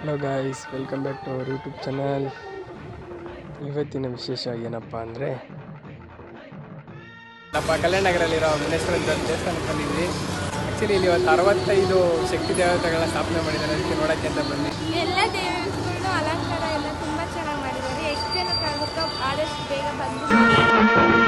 Hello guys welcome back to our YouTube channel ಇವತ್ತಿನ ವಿಶೇಷ ಏನಪ್ಪ ಅಂದರೆ, ನಮ್ಮ ಕಲ್ಯಾಣ ನಗರಲ್ಲಿರೋ ಮುನೇಶ್ವರ ದೇವಸ್ಥಾನಕ್ಕೆ ಬಂದಿದ್ವಿ. ಆ್ಯಕ್ಚುಲಿ ಇಲ್ಲಿ ಇವತ್ತು ಅರವತ್ತೈದು ಶಕ್ತಿ ದೇವತೆಗಳ ಸ್ಥಾಪನೆ ಮಾಡಿದ್ದಾರೆ. ಅದಕ್ಕೆ ನೋಡೋಕ್ಕೆ ಅಂತ ಬಂದು ಎಲ್ಲ ದೇವರುಗಳು ಅಲಂಕಾರ ಎಲ್ಲ ತುಂಬಾ ಚೆನ್ನಾಗಿ ಮಾಡಿದ್ದಾರೆ. ಎಷ್ಟು ಜನಕ್ಕಾಗುತ್ತೋ ಆದಷ್ಟು ಬೇಗ ಬಂದು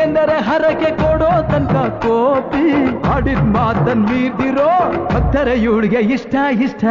ಕೊಡುತ್ತೀನೆಂದರೆ ಹರಕೆ ಕೊಡೋ ತನಕ ಕೋಪಿ ಆಡಿದ ಮಾತನ್ ಮೀರ್ದಿರೋ ಭಕ್ತರ ಇವಳಿಗೆ ಇಷ್ಟ ಇಷ್ಟ.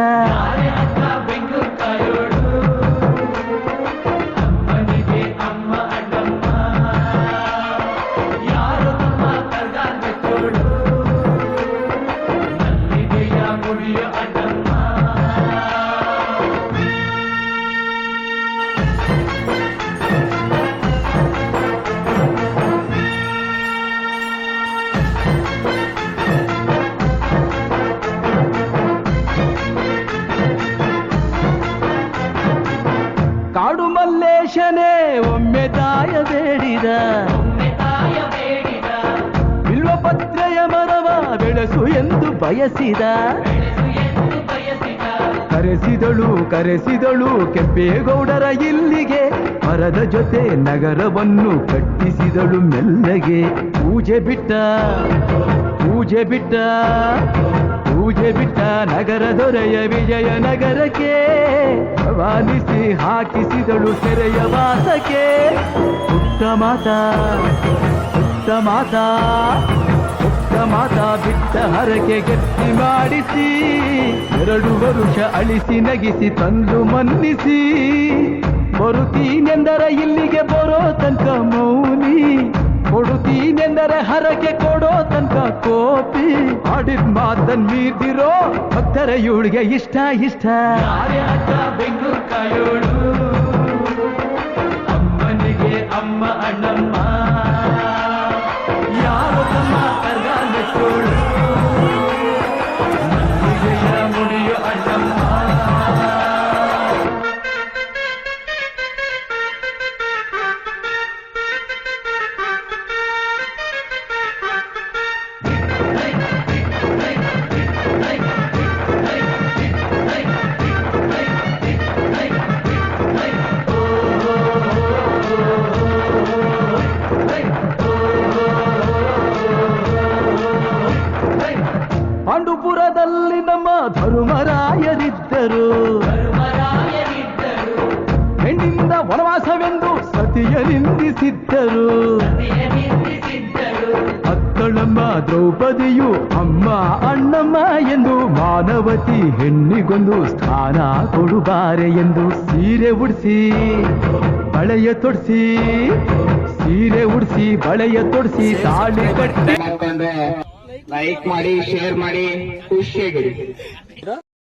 ಮಲ್ಲೇಶನೇ ಒಮ್ಮೆ ತಾಯ ಬೇಡಿದ. ಬಿಲ್ವ ಪತ್ರೆಯ ಮರವ ಬೆಳೆಸು ಎಂದು ಬಯಸಿದ. ಕರೆಸಿದಳು ಕರೆಸಿದಳು ಕೆಂಪೇಗೌಡರ ಇಲ್ಲಿಗೆ. ಮರದ ಜೊತೆ ನಗರವನ್ನು ಕಟ್ಟಿಸಿದಳು ಮೆಲ್ಲಗೆ. ಪೂಜೆ ಬಿಟ್ಟ ಪೂಜೆ ಬಿಟ್ಟ. ಪೂಜೆ ಬಿಟ್ಟ ನಗರ ದೊರೆಯ ವಿಜಯ ನಗರಕ್ಕೆ, ವಾಲಿಸಿ ಹಾಕಿಸಿದಳು ಸೆರೆಯ ವಾಸಕ್ಕೆ. ಪುಟ್ಟ ಮಾತಾ ಪುಟ್ಟ ಮಾತಾ ಪುಟ್ಟ ಮಾತಾ ಬಿಟ್ಟ ಹರಕೆ ಗಟ್ಟಿ ಮಾಡಿಸಿ, ಎರಡು ವರುಷ ಅಳಿಸಿ ನಗಿಸಿ, ತಂದು ಮನ್ನಿಸಿ. ಬರುತ್ತೀನೆಂದರ ಇಲ್ಲಿಗೆ ಬರೋ ತನಕ ಮೌನಿ. ಹರಕೆ ಕೊಡೋ ತನಕ ಕೋಪಿ ಆಡಿದ ಮಾತನ್ ಮೀರ್ದಿರೋ ಭಕ್ತರ ಇವಳಿಗೆ ಇಷ್ಟ ಇಷ್ಟ. ಬೆಂಗಳೂರು ಕಾಯೋಳು? ಅಮ್ಮನಿಗೆ ಅಮ್ಮ ಅಣ್ಣಮ್ಮ ಪಾಂಡುಪುರದಲ್ಲಿ ನಮ್ಮ ಧರ್ಮರಾಯರಿದ್ದರು. ಹೆಣ್ಣಿಂದ ವನವಾಸವೆಂದು ಸತಿಯ ನಿಂದಿಸಿದ್ದರು. ಅಕ್ಕಳಮ್ಮ ದ್ರೌಪದಿಯು ಅಮ್ಮ ಅಣ್ಣಮ್ಮ ಎಂದು ಮಾನವತಿ ಹೆಣ್ಣಿಗೊಂದು ಸ್ಥಾನ ಕೊಡುಬಾರೆ ಎಂದು ಸೀರೆ ಉಡಿಸಿ, ಬಳೆಯ ತೊಡಿಸಿ, ಸೀರೆ ಉಡಿಸಿ, ಬಳೆಯ ತೊಡಿಸಿ ತಾಳಿ ಕಟ್ಟಿ. ಲೈಕ್ ಮಾಡಿ ಶೇರ್ ಮಾಡಿ ಖುಷಿಯಾಗಿರಿ